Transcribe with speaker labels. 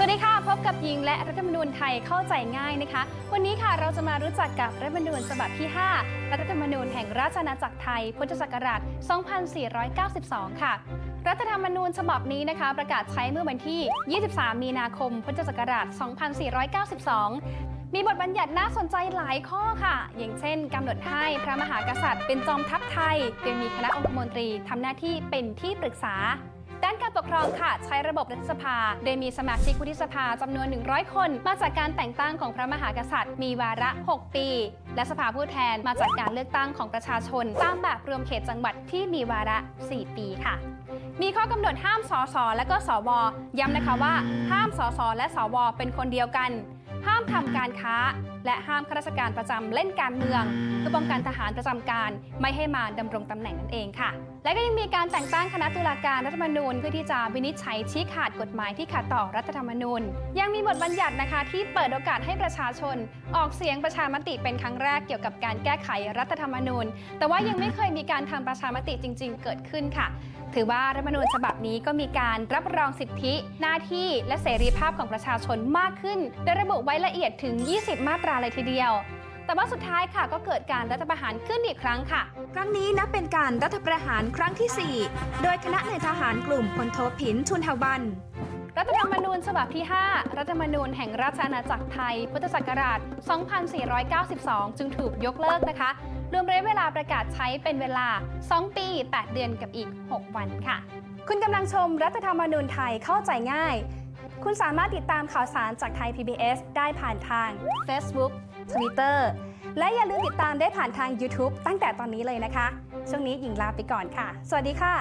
Speaker 1: สวัสดีค่ะ พบกับยิงและรัฐธรรมนูญไทยเข้าใจง่ายนะคะ วันนี้ค่ะเราจะมารู้จักกับรัฐธรรมนูญฉบับที่ 5 รัฐธรรมนูญแห่งราชอาณาจักรไทย พุทธศักราช 2492 ค่ะ รัฐธรรมนูญฉบับนี้นะคะ ประกาศใช้เมื่อวันที่ 23 มีนาคม พุทธศักราช 2492มีบทบัญญัติน่าสนใจหลายข้อค่ะ อย่างเช่นกำหนดให้พระมหากษัตริย์เป็นจอมทัพไทย โดยมีคณะองคมนตรีทำหน้าที่เป็นที่ปรึกษา ด้านการปกครองค่ะ ใช้ระบบรัฐสภา โดยมีสมาชิกวุฒิสภาจำนวน 100 คน มาจากการแต่งตั้งของพระมหากษัตริย์ มีวาระ 6 ปี และสภาผู้แทนมาจากการเลือกตั้งของประชาชน ตามแบบรวมเขตจังหวัดที่มีวาระ 4 ปีค่ะ มีข้อกำหนดห้ามสสและก็สวย้ำนะคะว่า ห้ามสสและสวเป็นคนเดียวกัน ห้ามทำการค้า และห้ามข้าราชการประจำเล่นการเมือง เพื่อป้องกันทหารประจำการไม่ให้มาดำรงตำแหน่งนั่นเองค่ะ และก็ยังมีการแต่งตั้งคณะตุลาการรัฐธรรมนูญ เพื่อที่จะวินิจฉัยชี้ขาดกฎหมายที่ขัดต่อรัฐธรรมนูญ ยังมีบทบัญญัตินะคะที่เปิดโอกาสให้ประชาชน ออกเสียงประชามติเป็นครั้งแรกเกี่ยวกับการแก้ไขรัฐธรรมนูญ แต่ว่ายังไม่เคยมีการทำประชามติจริง ๆ เกิดขึ้นค่ะ ถือว่ารัฐธรรมนูญฉบับนี้ก็มีการรับรองสิทธิ หน้าที่และเสรีภาพของประชาชนมากขึ้นโดยระบุไว้ละเอียดถึง 20 มาตราเลยทีเดียว แต่ว่าสุดท้ายค่ะก็เกิดการรัฐประหารขึ้นอีกครั้งค่ะ
Speaker 2: ครั้งนี้นับเป็นการรัฐประหารครั้งที่ 4 โดยคณะนายทหารกลุ่มพลโทผินชุนทวัน
Speaker 1: รัฐธรรมนูญฉบับที่ 5 รัฐธรรมนูญแห่งราชอาณาจักรไทย พุทธศักราช 2492 จึงถูกยกเลิกนะคะ รวมระยะเวลาประกาศใช้เป็นเวลา 2 ปี 8 เดือนกับอีก 6 วันค่ะ คุณกำลังชมรัฐธรรมนูญไทยเข้าใจง่าย คุณสามารถติดตามข่าวสารจากไทย PBS ได้ผ่านทาง Facebook Twitter และอย่าลืมติดตามได้ผ่านทาง YouTube ตั้งแต่ตอนนี้เลยนะคะ ช่วงนี้หญิงลาไปก่อนค่ะ สวัสดีค่ะ